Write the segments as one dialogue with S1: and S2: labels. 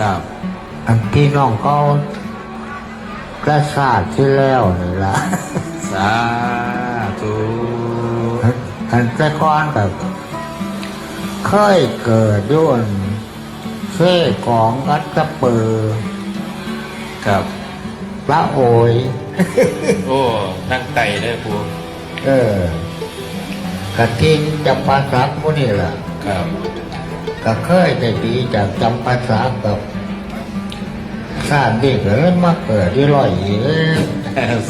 S1: ครับ
S2: อันพี่น้องเขากระสาทที่แล้วนี่ละ
S1: สาธุ
S2: อันแต่ก่อนแบบเคยเกิดยุ่นเซ่ของกัดกระเปือ
S1: ครับ
S2: พระโอย
S1: โอ้นั่งไต่ได้ปู
S2: เออกระทิงจำปาสักพวกนี้แหละ
S1: ครับ
S2: ก็เคยได้ดีจากจำปาสักกับสร้างเด็กเลยมาเกิดที่ร้อยอีก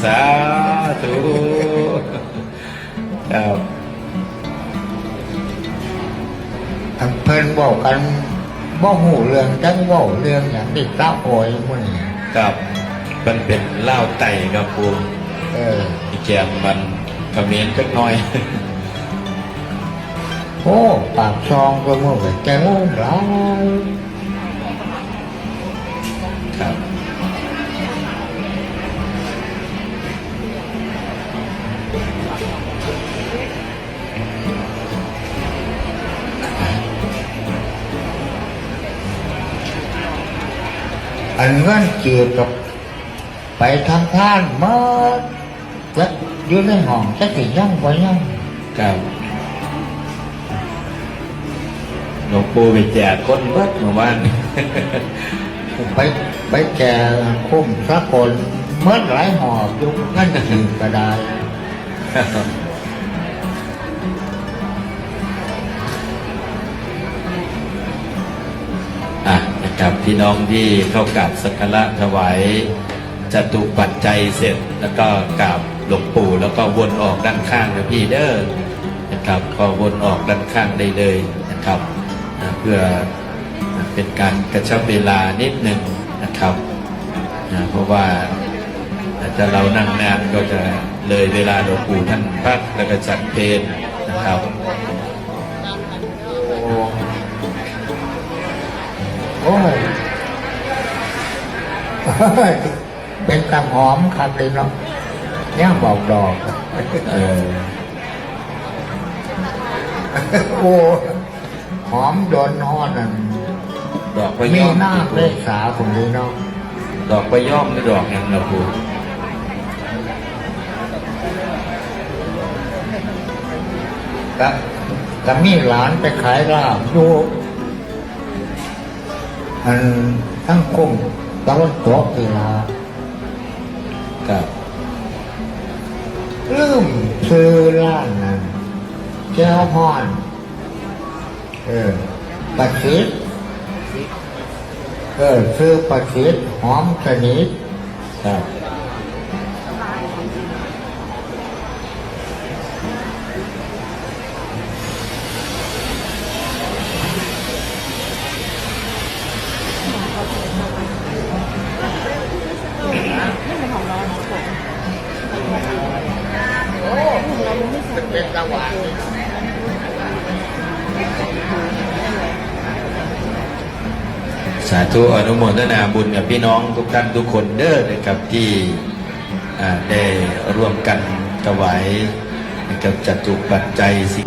S1: สาธุครับ
S2: ทั้งเพิ่นบอกกันบ่หูเรื่องจังเว่าเรื่องอย่างที่พระโอยพวกนี้
S1: ครับมันเป็นเหล้าไต่ครับปู
S2: เออ
S1: อีแกมมันกระเมียนจักหน่อย
S2: โอ้ปากซองก็มือแกงหลาย
S1: ครับ
S2: อันเงินเกี่ยวกับไปทางท่านมาแล้วอยู่ในห้องจะสิยังไว้ยัง
S1: ครับ ปู่ไปแจกคนเบิดหมู่บ้าน
S2: ไปไปแก่คุ้มสักคนเมื่อหลายหอบอยุคเงินเกี่ยวก็ได้
S1: อะนะครับพี่น้องที่เข้ากับสักการะถวายจตุปัจจัยเสร็จแล้วก็กราบหลวงปู่แล้วก็วนออกด้านข้างนะพี่เด้อนะครับก็วนออกด้านข้างได้เลยนะครับอะเพื่อเป็นการกระชับเวลานิดหนึ่งนะครับนะเพราะว่าอาจจะเรานั่งนานก็จะเลยเวลาหลวงปู่ท่านพักแล้วก็จัดเพลนนะครับ
S2: โอ้ยโอ้ยเป็นตาหอมครับเลยเนาะย่างบอกดอก
S1: เออ
S2: โอ้ หอมโดนฮอดนั่น
S1: ดอกประ
S2: มี
S1: ย่อม
S2: หน้าเลขสาผมเลยเนาะ
S1: ดอกประย่อมหรือดอกอย่างละปู
S2: กับกับมีหลานไปขายลาบอยู่อันทั้งกุ้งตะวันตกทีลา
S1: ครับ
S2: ลืมซื้อร้านนั้นเจ้าพอน เออปัดชิดเออซื้อปัดชิดหอมชนิด
S1: ครับ
S2: เป็นตะวัน
S1: สาธุอนุโมทนาบุญกับพี่น้องทุกท่านทุกคนเด้อนะครับที่ได้ร่วมกันถวายนะครับจัตุปัจจัยสิ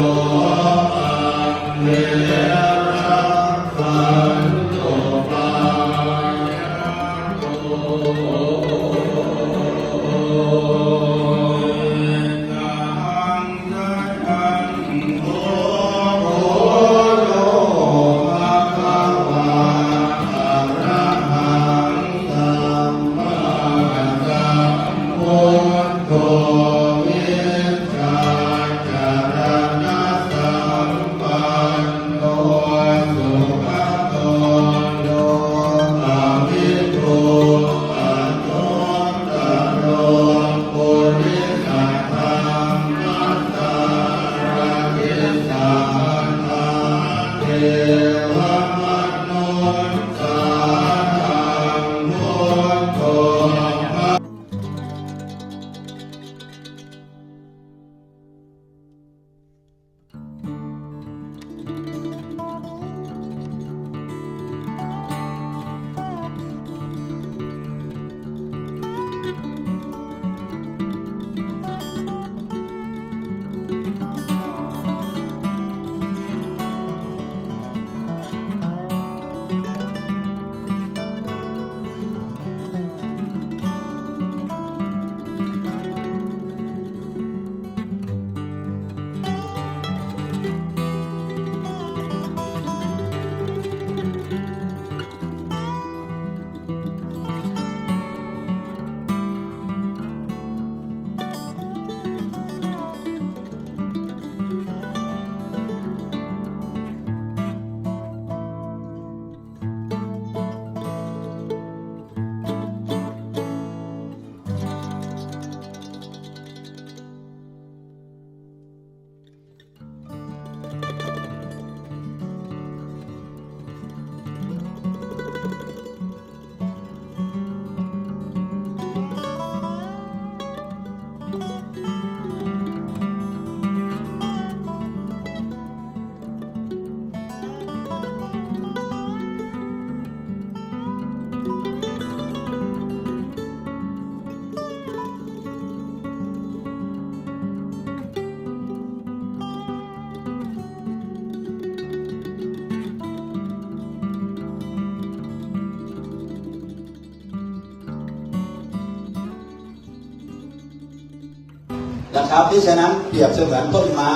S3: นะครับที่ฉะนั้นเปรียบเสมือนต้นไม้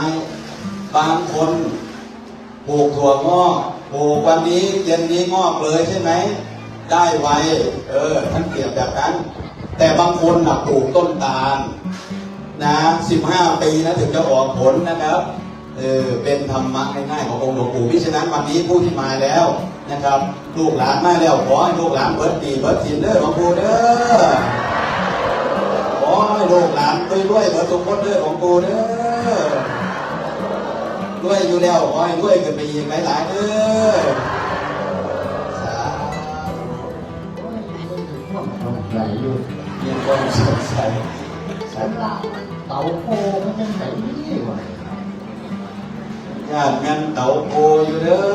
S3: บางคนปลูกถั่วงอกปลูกวันนี้เย็นนี้งอกเลยใช่ไหมได้ไวเออท่านเปรียบแบบนั้น แต่บางคนนะปลูกต้นตาลนะ15ปีนะถึงจะออกผลนะครับเออเป็นธรรมะง่ายๆขององค์หลวงปู่พิฉะนั้นวันนี้ผู้ที่มาแล้วนะครับ ลูกหลานมาแล้วขอให้ลูกหลานเบิดดีเบิดสินเด้อหลวงปู่เด้อ ลูกหลานด้วยด้วยๆเบิดทุกคนเด้อหลวงปู่เด้อด้วยอยู่แล้วขอให้ด้วยกันไปอีกหลายๆเด้อสาธุ
S2: ต้องใส่อยู่
S3: มีความสดใส
S2: สำหรับเต่าโพมันยังไหนนี่วะ
S3: ญาติงานเต่าโพอยู่เด้อ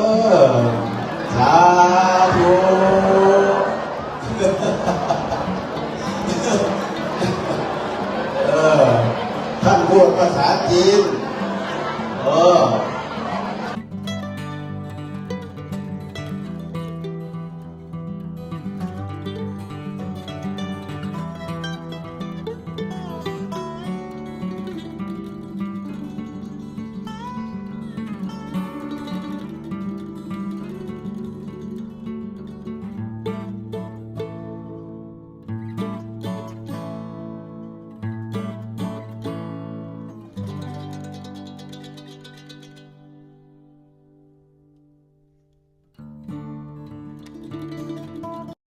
S3: สาธุ ภาษาจีนเออ